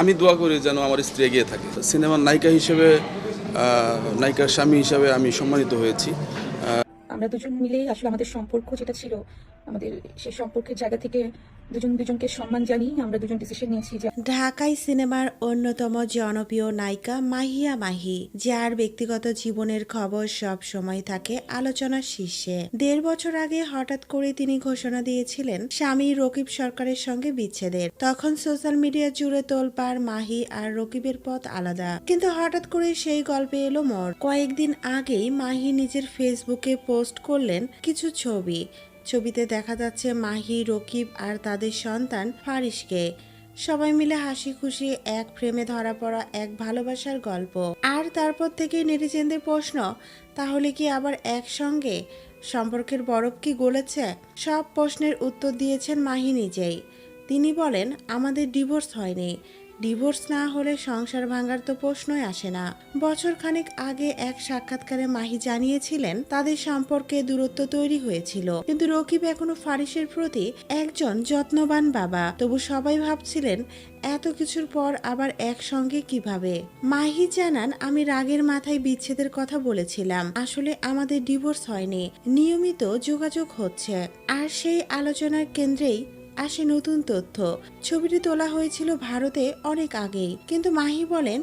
আমি দোয়া করি যেন আমার স্ত্রী এগিয়ে থাকে। সিনেমার নায়িকা হিসেবে নায়িকার স্বামী হিসাবে আমি সম্মানিত হয়েছি। আমরা দুজন মিলেই আসলে আমাদের সম্পর্ক যেটা ছিল, আমাদের সেই সম্পর্কের জায়গা থেকে দুজন দুজনকে সম্মান আমরা দুজন ডিসিশন নিয়েছি ঢাকাই সিনেমার অন্যতম জনপ্রিয় নায়িকা মাহিয়া মাহি, যার ব্যক্তিগত জীবনের খবর সব সময় থাকে আলোচনার শীর্ষে। দেড় বছর আগে হঠাৎ করে তিনি ঘোষণা দিয়েছিলেন, স্বামী রকিব সরকারের সঙ্গে বিচ্ছেদের। তখন সোশ্যাল মিডিয়া জুড়ে তোলপাড় মাহি আর রকিবের পথ আলাদা। কিন্তু হঠাৎ করে সেই গল্পে এলো মোর কয়েকদিন আগেই মাহি নিজের ফেসবুকে পোস্ট করলেন কিছু ছবি। ছবিতে দেখা যাচ্ছে মাহি, রকিব আর তাদের সন্তান ফারিসকে সবাই মিলে হাসি খুশি এক ফ্রেমে ধরা পড়া এক ভালোবাসার গল্প। আর তারপর থেকে নেটিজেনদের প্রশ্ন, তাহলে কি আবার একসঙ্গে? সম্পর্কের বরফ কি গলেছে? সব প্রশ্নের উত্তর দিয়েছেন মাহি নিজেই। তিনি বলেন, আমাদের ডিভোর্স হয়নি। ডিভোর্স না হলে সংসার ভাঙার তো প্রশ্নই আসে না। বছর খানেক আগে এক সাক্ষাৎকারে মাহি জানিয়েছিলেন, তাদের সম্পর্কে দূরত্ব তৈরি হয়েছিল। কিন্তু রকিব এখনও ফারিসের প্রতি একজন যত্নবান বাবা। তবু সবাই ভাবছিলেন, এত কিছুর পর আবার একসঙ্গে কীভাবে? মাহি জানান, আমি রাগের মাথায় বিচ্ছেদের কথা বলেছিলাম। আসলে আমাদের ডিভোর্স হয়নি। নিয়মিত যোগাযোগ হচ্ছে। আর সেই আলোচনার কেন্দ্রেই আসে নতুন তথ্য। ছবিটি তোলা হয়েছিল ভারতে অনেক আগেই। কিন্তু মাহি বলেন,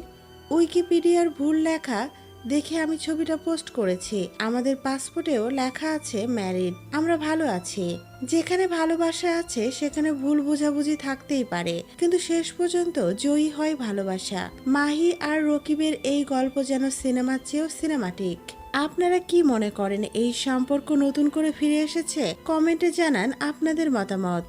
উইকিপিডিয়ার ভুল লেখা দেখে আমি ছবিটা পোস্ট করেছি। আমাদের পাসপোর্টেও লেখা আছে ম্যারিড। আমরা ভালো আছি। যেখানে ভালোবাসা আছে, সেখানে ভুল বোঝাবুঝি থাকতেই পারে। কিন্তু শেষ পর্যন্ত জয়ী হয় ভালোবাসা। মাহি আর রকিবের এই গল্প যেন সিনেমার চেয়েও সিনেমাটিক। আপনারা কি মনে করেন, এই সম্পর্ক নতুন করে ফিরে এসেছে? কমেন্টে জানান আপনাদের মতামত।